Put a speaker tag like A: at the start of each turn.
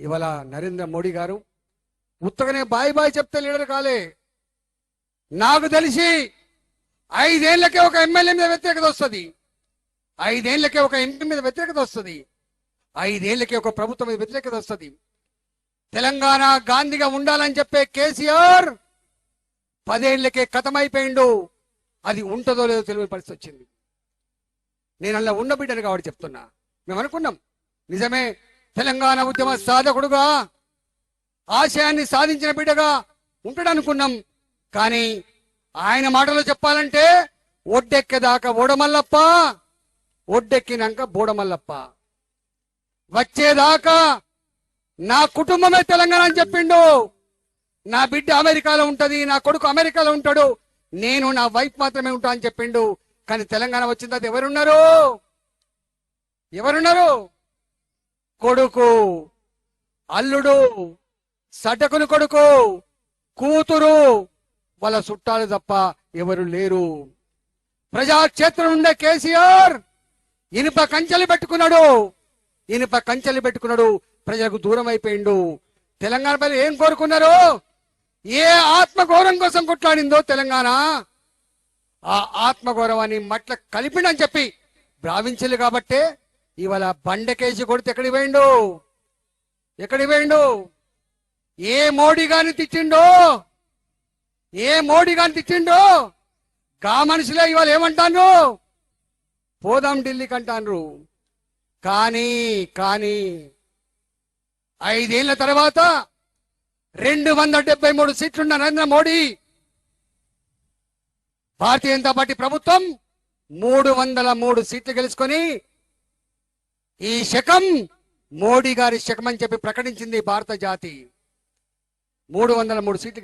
A: ఇవాళ నరేంద్ర మోడీ గారు ఉత్తగానే బాయ్ బాయ్ చెప్తే లీడర్ కాలే. నాకు తెలిసి ఐదేళ్ళకే ఒక ఎమ్మెల్యే మీద వ్యతిరేకత వస్తుంది. ఐదేళ్ళకే ఒక ఎంపీ మీద వ్యతిరేకత వస్తుంది. ఐదేళ్ళకే ఒక ప్రభుత్వం మీద వ్యతిరేకత వస్తుంది. తెలంగాణ గాంధీగా ఉండాలని చెప్పే కేసీఆర్ పదేళ్ళకే కథమైపోయిండు. అది ఉంటుందో లేదో తెలియని పరిస్థితి వచ్చింది. నేను అలా ఉన్న బిడ్డను కాబట్టి చెప్తున్నా. మేము అనుకున్నాం. నిజమే తెలంగాణ ఉద్యమ సాధకుడుగా ఆశయాన్ని సాధించిన బిడ్డగా ఉంటాడనుకున్నాం. కానీ ఆయన మాటలో చెప్పాలంటే ఒడ్డెక్కేదాకా ఓడమల్లప్ప ఒడ్డెక్కినాక బోడమల్లప్ప. వచ్చేదాకా నా కుటుంబమే తెలంగాణ అని చెప్పిండు. నా బిడ్డ అమెరికాలో ఉంటది నా కొడుకు అమెరికాలో ఉంటాడు. నేను నా వైఫ్ మాత్రమే ఉంటా అని చెప్పిండు. కానీ తెలంగాణ వచ్చిన తర్వాత ఎవరున్నారు? ఎవరున్నారు? కొడుకు అల్లుడు సటకుని కొడుకు కూతురు వాళ్ళ చుట్టాలు తప్ప ఎవరు లేరు. ప్రజాక్షేత్రం ఉండే కేసీఆర్ ఇనుప కంచెలు పెట్టుకున్నాడు. ఇనుప కంచెలు పెట్టుకున్నాడు. ప్రజలకు దూరం అయిపోయిండు. తెలంగాణ ప్రజలు ఏం కోరుకున్నారు ఏ ఆత్మఘోరం కోసం కొట్లాడిందో తెలంగాణ ఆ ఆత్మఘోరవాన్ని మట్ల కలిపిండని చెప్పి భావించలు కాబట్టే ఇవాళ బండకేసి కొడితే ఎక్కడికి పోయిండు? ఎక్కడికి పోయిండు? ఏ మోడీ గాని తెచ్చిండో ఏ మోడీ గాని తెచ్చిండో గా మనుషులే ఇవాళ ఏమంటాను పోదాం ఢిల్లీకి అంటాను కానీ కానీ ఐదేళ్ళ తర్వాత రెండు వందల డెబ్బై మూడు సీట్లున్న నరేంద్ర మోడీ భారతీయ జనతా పార్టీ ప్రభుత్వం మూడు వందల మూడు సీట్లు గెలుచుకొని ఈ శకం మోడీ గారి శకం అని చెప్పి ప్రకటించింది భారత జాతి. మూడు వందల మూడు సీట్లు